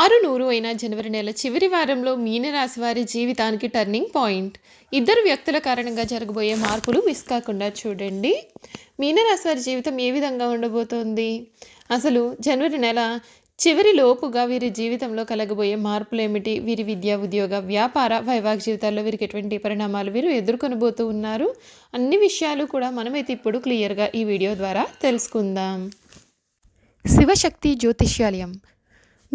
ఆరు నూరు అయిన జనవరి నెల చివరి వారంలో మీనరాశి వారి జీవితానికి టర్నింగ్ పాయింట్ ఇద్దరు వ్యక్తుల కారణంగా జరగబోయే మార్పులు మిస్ కాకుండా చూడండి. మీనరాశి వారి జీవితం ఏ విధంగా ఉండబోతోంది? అసలు జనవరి నెల చివరి లోపుగా వీరి జీవితంలో కలగబోయే మార్పులు ఏమిటి? వీరి విద్య ఉద్యోగ వ్యాపార వైవాహిక జీవితాల్లో వీరికి ఎటువంటి పరిణామాలు వీరు ఎదుర్కొనబోతూ ఉన్నారు? అన్ని విషయాలు కూడా మనమైతే ఇప్పుడు క్లియర్గా ఈ వీడియో ద్వారా తెలుసుకుందాం. శివశక్తి జ్యోతిష్యాలయం.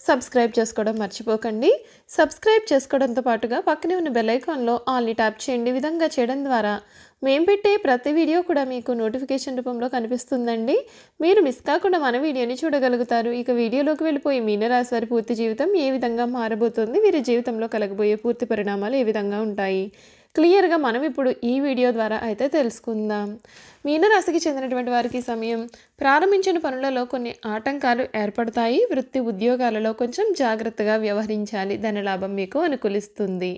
సబ్స్క్రైబ్ చేసుకోవడం మర్చిపోకండి. సబ్స్క్రైబ్ చేసుకోవడంతో పాటుగా పక్కనే ఉన్న బెల్లైకాన్లో ఆల్ని ట్యాప్ చేయండి. విధంగా చేయడం ద్వారా మేము పెట్టే ప్రతి వీడియో కూడా మీకు నోటిఫికేషన్ రూపంలో కనిపిస్తుందండి. మీరు మిస్ కాకుండా మన వీడియోని చూడగలుగుతారు. ఇక వీడియోలోకి వెళ్ళిపోయి మీనరాశి వారి పూర్తి జీవితం ఏ విధంగా మారబోతుంది? వీరి జీవితంలో కలగబోయే పూర్తి పరిణామాలు ఏ విధంగా ఉంటాయి? క్లియర్గా మనం ఇప్పుడు ఈ వీడియో ద్వారా అయితే తెలుసుకుందాం. మీనరాశికి చెందినటువంటి వారికి సమయం ప్రారంభించిన పనులలో కొన్ని ఆటంకాలు ఏర్పడతాయి. వృత్తి ఉద్యోగాలలో కొంచెం జాగ్రత్తగా వ్యవహరించాలి. దాని లాభం మీకు అనుకూలిస్తుంది.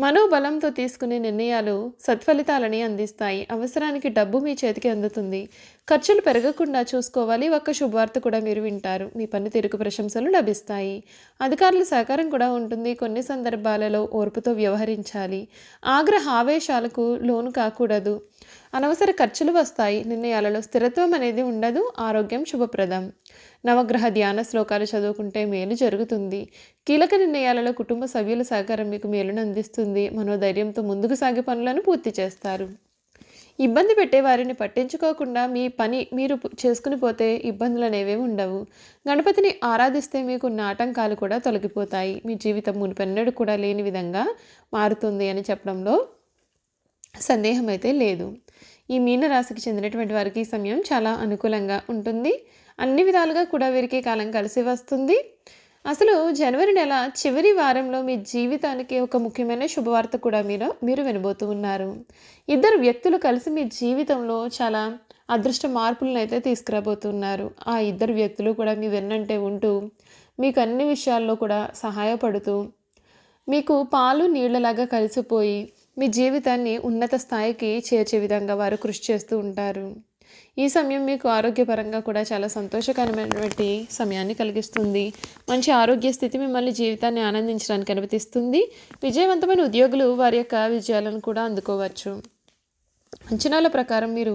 మనోబలంతో తీసుకునే నిర్ణయాలు సత్ఫలితాలని అందిస్తాయి. అవసరానికి డబ్బు మీ చేతికి అందుతుంది. ఖర్చులు పెరగకుండా చూసుకోవాలి. ఒక్క శుభవార్త కూడా మీరు వింటారు. మీ పనితీరుకు ప్రశంసలు లభిస్తాయి. అధికారుల సహకారం కూడా ఉంటుంది. కొన్ని సందర్భాలలో ఓర్పుతో వ్యవహరించాలి. ఆగ్రహ ఆవేశాలకు లోను కాకూడదు. అనవసర ఖర్చులు వస్తాయి. నిర్ణయాలలో స్థిరత్వం అనేది ఉండదు. ఆరోగ్యం శుభప్రదం. నవగ్రహ ధ్యాన శ్లోకాలు చదువుకుంటే మేలు జరుగుతుంది. కీలక నిర్ణయాలలో కుటుంబ సభ్యుల సహకారం మీకు మేలును అందిస్తుంది. మనోధైర్యంతో ముందుకు సాగే పనులను పూర్తి చేస్తారు. ఇబ్బంది పెట్టే వారిని పట్టించుకోకుండా మీ పని మీరు చేసుకుని పోతే ఇబ్బందులు అనేవి ఉండవు. గణపతిని ఆరాధిస్తే మీకున్న ఆటంకాలు కూడా తొలగిపోతాయి. మీ జీవితం మునిపెన్నడు కూడా లేని విధంగా మారుతుంది అని చెప్పడంలో సందేహం అయితే లేదు. ఈ మీనరాశికి చెందినటువంటి వారికి ఈ సమయం చాలా అనుకూలంగా ఉంటుంది. అన్ని విధాలుగా కూడా వీరికి కాలం కలిసి వస్తుంది. అసలు జనవరి నెల చివరి వారంలో మీ జీవితానికి ఒక ముఖ్యమైన శుభవార్త కూడా మీరు మీరు వినబోతూ ఉన్నారు. ఇద్దరు వ్యక్తులు కలిసి మీ జీవితంలో చాలా అదృష్ట మార్పులను అయితే తీసుకురాబోతున్నారు. ఆ ఇద్దరు వ్యక్తులు కూడా మీ వెన్నంటే ఉంటూ మీకు అన్ని విషయాల్లో కూడా సహాయపడుతూ మీకు పాలు నీళ్ళలాగా కలిసిపోయి మీ జీవితాన్ని ఉన్నత స్థాయికి చేర్చే విధంగా వారు కృషి చేస్తూ ఉంటారు. ఈ సమయం మీకు ఆరోగ్యపరంగా కూడా చాలా సంతోషకరమైనటువంటి సమయాన్ని కలిగిస్తుంది. మంచి ఆరోగ్య స్థితి మిమ్మల్ని జీవితాన్ని ఆనందించడానికి అనుమతిస్తుంది. విజయవంతమైన ఉద్యోగులు వారి యొక్క విజయాలను కూడా అందుకోవచ్చు. అంచనాల ప్రకారం మీరు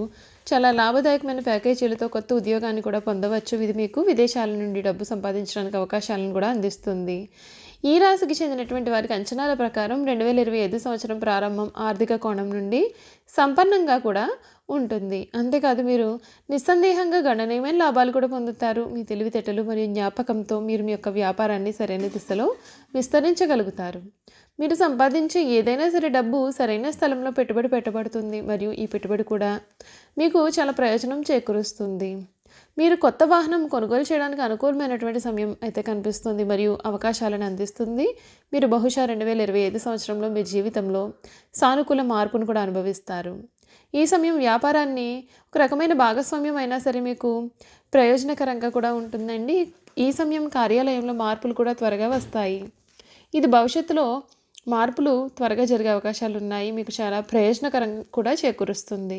చాలా లాభదాయకమైన ప్యాకేజీలతో కొత్త ఉద్యోగాన్ని కూడా పొందవచ్చు. ఇది మీకు విదేశాల నుండి డబ్బు సంపాదించడానికి అవకాశాలను కూడా అందిస్తుంది. ఈ రాశికి చెందినటువంటి వారికి అంచనాల ప్రకారం రెండు వేల ఇరవై ఐదు సంవత్సరం ప్రారంభం ఆర్థిక కోణం నుండి సంపన్నంగా కూడా ఉంటుంది. అంతేకాదు మీరు నిస్సందేహంగా గణనీయమైన లాభాలు కూడా పొందుతారు. మీ తెలివితేటలు మరియు జ్ఞాపకంతో మీరు మీ యొక్క వ్యాపారాన్ని సరైన దిశలో విస్తరించగలుగుతారు. మీరు సంపాదించే ఏదైనా సరే డబ్బు సరైన స్థలంలో పెట్టుబడి పెట్టబడుతుంది. మరియు ఈ పెట్టుబడి కూడా మీకు చాలా ప్రయోజనం చేకూరుస్తుంది. మీరు కొత్త వాహనం కొనుగోలు చేయడానికి అనుకూలమైనటువంటి సమయం అయితే కనిపిస్తుంది మరియు అవకాశాలను అందిస్తుంది. మీరు బహుశా రెండు వేల ఇరవై ఐదు సంవత్సరంలో మీ జీవితంలో సానుకూల మార్పును కూడా అనుభవిస్తారు. ఈ సమయం వ్యాపారాన్ని ఒక రకమైన భాగస్వామ్యం అయినా సరే మీకు ప్రయోజనకరంగా కూడా ఉంటుందండి. ఈ సమయం కార్యాలయంలో మార్పులు కూడా త్వరగా వస్తాయి. ఇది భవిష్యత్తులో మార్పులు త్వరగా జరిగే అవకాశాలు ఉన్నాయి. మీకు చాలా ప్రయోజనకరం కూడా చేకూరుస్తుంది.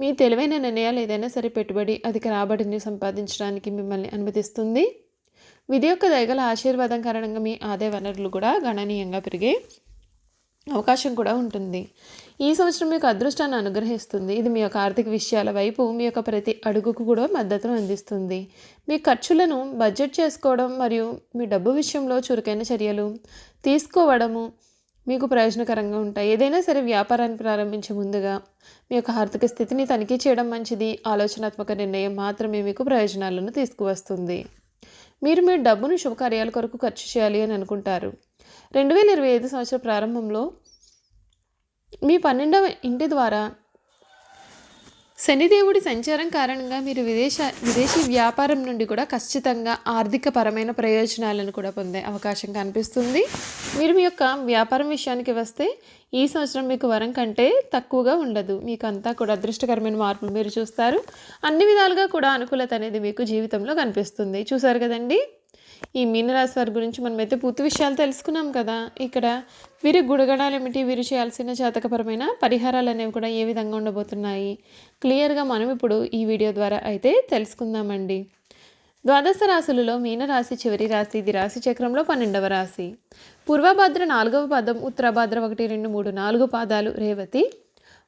మీ తెలివైన నిర్ణయాలు ఏదైనా సరే పెట్టుబడి అధిక రాబడిని సంపాదించడానికి మిమ్మల్ని అనుమతిస్తుంది. విధి యొక్క దయగల ఆశీర్వాదం కారణంగా మీ ఆదాయ వనరులు కూడా గణనీయంగా పెరిగే అవకాశం కూడా ఉంటుంది. ఈ సంవత్సరం మీకు అదృష్టాన్ని అనుగ్రహిస్తుంది. ఇది మీ యొక్క ఆర్థిక విషయాల వైపు మీ యొక్క ప్రతి అడుగుకు కూడా మద్దతును అందిస్తుంది. మీ ఖర్చులను బడ్జెట్ చేసుకోవడం మరియు మీ డబ్బు విషయంలో చురుకైన చర్యలు తీసుకోవడము మీకు ప్రయోజనకరంగా ఉంటాయి. ఏదైనా సరే వ్యాపారాన్ని ప్రారంభించే ముందుగా మీ యొక్క ఆర్థిక స్థితిని తనిఖీ చేయడం మంచిది. ఆలోచనాత్మక నిర్ణయం మాత్రమే మీకు ప్రయోజనాలను తీసుకువస్తుంది. మీరు మీ డబ్బును శుభకార్యాల కొరకు ఖర్చు చేయాలి అని అనుకుంటారు. రెండు వేల ఇరవై ఐదు సంవత్సర ప్రారంభంలో మీ పన్నెండవ ఇంటి ద్వారా శనిదేవుడి సంచారం కారణంగా మీరు విదేశ విదేశీ వ్యాపారం నుండి కూడా ఖచ్చితంగా ఆర్థిక పరమైన ప్రయోజనాలను కూడా పొందే అవకాశం కనిపిస్తుంది. మీరు మీ యొక్క వ్యాపారం విషయానికి వస్తే ఈ సంవత్సరం మీకు వరం కంటే తక్కువగా ఉండదు. మీకు అంతా కూడా అదృష్టకరమైన మార్పులు మీరు చూస్తారు. అన్ని విధాలుగా కూడా అనుకూలత అనేది మీకు జీవితంలో కనిపిస్తుంది. చూసారు కదండి? ఈ మీనరాశి వారి గురించి మనమైతే పూర్తి విషయాలు తెలుసుకున్నాం కదా. ఇక్కడ వీరి గుడగడాలు ఏమిటి? వీరు చేయాల్సిన జాతకపరమైన పరిహారాలు అనేవి కూడా ఏ విధంగా ఉండబోతున్నాయి? క్లియర్గా మనం ఇప్పుడు ఈ వీడియో ద్వారా అయితే తెలుసుకుందామండి. ద్వాదశ రాశులలో మీనరాశి చివరి రాశి ఇది రాశి చక్రంలో పన్నెండవ రాశి. పూర్వభద్ర నాలుగవ పదం ఉత్తరభద్ర ఒకటి రెండు మూడు నాలుగు పాదాలు రేవతి.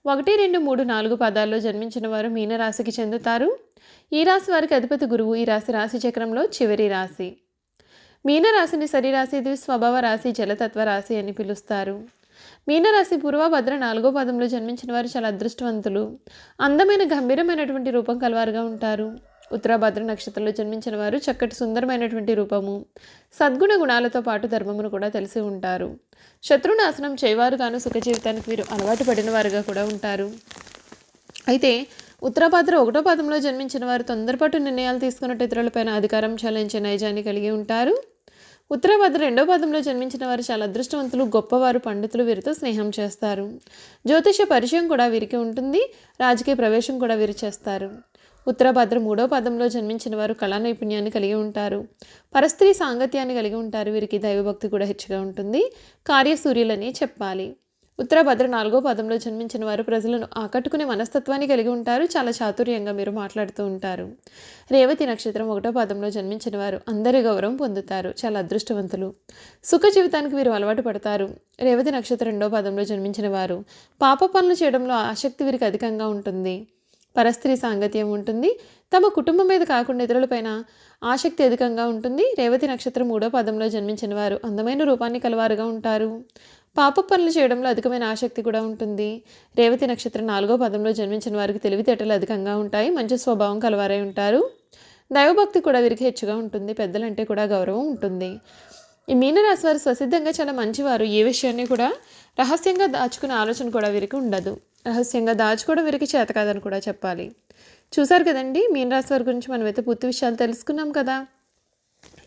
ఒకటి రెండు మూడు నాలుగు పదాల్లో జన్మించిన వారు మీనరాశికి చెందుతారు. ఈ రాశి వారికి అధిపతి గురువు ఈ రాశి రాశి చక్రంలో చివరి రాశి. మీనరాశిని సరిరాశి ఇది స్వభావ రాశి జలతత్వ రాశి అని పిలుస్తారు. మీనరాశి పూర్వభద్ర నాలుగో పదంలో జన్మించిన వారు చాలా అదృష్టవంతులు. అందమైన గంభీరమైనటువంటి రూపం కలవారుగా ఉంటారు. ఉత్తరాభద్ర నక్షత్రంలో జన్మించిన వారు చక్కటి సుందరమైనటువంటి రూపము. సద్గుణ గుణాలతో పాటు ధర్మమును కూడా తెలిసి ఉంటారు. శత్రునాశనం చేయవారు కాను సుఖ జీవితానికి వీరు అలవాటు పడిన వారుగా కూడా ఉంటారు. అయితే ఉత్తరాభద్ర ఒకటో పదంలో జన్మించిన వారు తొందరపాటు నిర్ణయాలు తీసుకున్నట్టు ఇతరులపైన అధికారం చలాయించే నైజాన్ని కలిగి ఉంటారు. ఉత్తరభద్ర రెండో పదంలో జన్మించిన వారు చాలా అదృష్టవంతులు గొప్పవారు పండితులు వీరితో స్నేహం చేస్తారు. జ్యోతిష పరిచయం కూడా వీరికి ఉంటుంది రాజకీయ ప్రవేశం కూడా వీరు చేస్తారు. ఉత్తరభద్ర మూడో పదంలో జన్మించిన వారు కళా నైపుణ్యాన్ని కలిగి ఉంటారు. పరస్త్రీ సాంగత్యాన్ని కలిగి ఉంటారు వీరికి దైవభక్తి కూడా హెచ్చుగా ఉంటుంది. కార్యసూర్యులని చెప్పాలి. ఉత్తరభద్ర నాలుగో పదంలో జన్మించిన వారు ప్రజలను ఆకట్టుకునే మనస్తత్వాన్ని కలిగి ఉంటారు. చాలా చాతుర్యంగా మీరు మాట్లాడుతూ ఉంటారు. రేవతి నక్షత్రం ఒకటో పదంలో జన్మించిన వారు అందరి గౌరవం పొందుతారు. చాలా అదృష్టవంతులు. సుఖ జీవితానికి వీరు అలవాటు పడతారు. రేవతి నక్షత్రం రెండో పదంలో జన్మించిన వారు పాప పనులు చేయడంలో ఆసక్తి వీరికి అధికంగా ఉంటుంది. పరస్త్రీ సాంగత్యం ఉంటుంది. తమ కుటుంబం మీద కాకుండా ఇతరులపైన ఆసక్తి అధికంగా ఉంటుంది. రేవతి నక్షత్రం మూడో పదంలో జన్మించిన వారు అందమైన రూపాన్ని కలవారుగా ఉంటారు. పాప పనులు చేయడంలో అధికమైన ఆసక్తి కూడా ఉంటుంది. రేవతి నక్షత్రం నాలుగో పదంలో జన్మించిన వారికి తెలివితేటలు అధికంగా ఉంటాయి. మంచి స్వభావం కలవారై ఉంటారు. దైవభక్తి కూడా వీరికి హెచ్చుగా ఉంటుంది. పెద్దలంటే కూడా గౌరవం ఉంటుంది. ఈ మీనరాశి వారు స్వసిద్ధంగా చాలా మంచివారు. ఏ విషయాన్ని కూడా రహస్యంగా దాచుకునే ఆలోచన కూడా వీరికి ఉండదు. రహస్యంగా దాచుకోవడం వీరికి చేత కాదని కూడా చెప్పాలి. చూసారు కదండి మీనరాశి వారి గురించి మనమైతే పూర్తి విషయాలు తెలుసుకున్నాం కదా.